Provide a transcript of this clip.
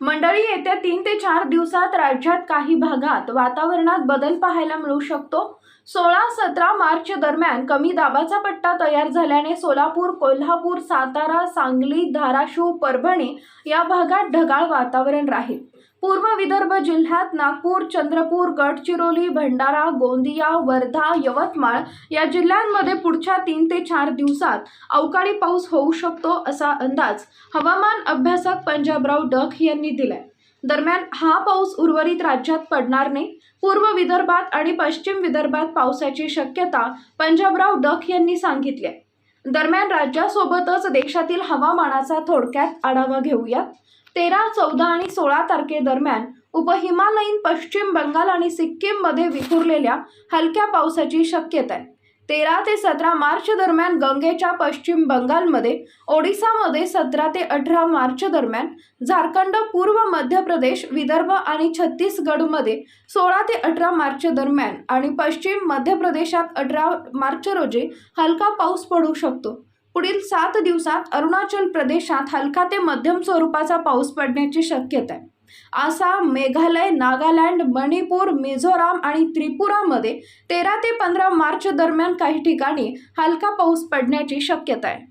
मंडळी येत्या तीन ते चार दिवसात राज्यात काही भागात वातावरणात बदल पाहायला मिळू शकतो. सोळा सतरा मार्च दरम्यान कमी दाबाचा पट्टा तयार झाल्याने सोलापूर कोल्हापूर सातारा सांगली धाराशिव परभणी या भागात ढगाळ वातावरण राहील. पूर्व विदर्भ जिल्ह्यात नागपूर चंद्रपूर गडचिरोली भंडारा गोंदिया वर्धा यवतमाळ या जिल्ह्यांमध्ये पुढच्या तीन ते चार दिवसात अवकाळी पाऊस होऊ शकतो असा अंदाज हवामान अभ्यासक पंजाबराव डक यांनी दिलाय. दरम्यान हा पाऊस उर्वरित राज्यात पडणार नाही. पूर्व विदर्भात आणि पश्चिम विदर्भात पावसाची शक्यता पंजाबराव डक यांनी सांगितली आहे. दरम्यान राज्यासोबतच देशातील हवामानाचा थोडक्यात आढावा घेऊया. तेरा चौदा आणि सोळा तारखेदरम्यान उपहिमालयीन पश्चिम बंगाल आणि सिक्कीममध्ये विखुरलेल्या हलक्या पावसाची शक्यता आहे. तेरा ते सतरा मार्च दरम्यान गंगेच्या पश्चिम बंगालमध्ये ओडिसामध्ये सतरा ते अठरा मार्च दरम्यान झारखंड पूर्व मध्य प्रदेश विदर्भ आणि छत्तीसगडमध्ये सोळा ते अठरा मार्च दरम्यान आणि पश्चिम मध्य प्रदेशात अठरा मार्च रोजी हलका पाऊस पडू शकतो. पुढील सात दिवसात अरुणाचल प्रदेशात हलका ते मध्यम स्वरूपाचा पाऊस पडण्याची शक्यता आहे. आसाम मेघालय नागालँड मणिपूर मिझोराम आणि त्रिपुरामध्ये तेरा ते पंधरा मार्च दरम्यान काही ठिकाणी हलका पाऊस पडण्याची शक्यता आहे.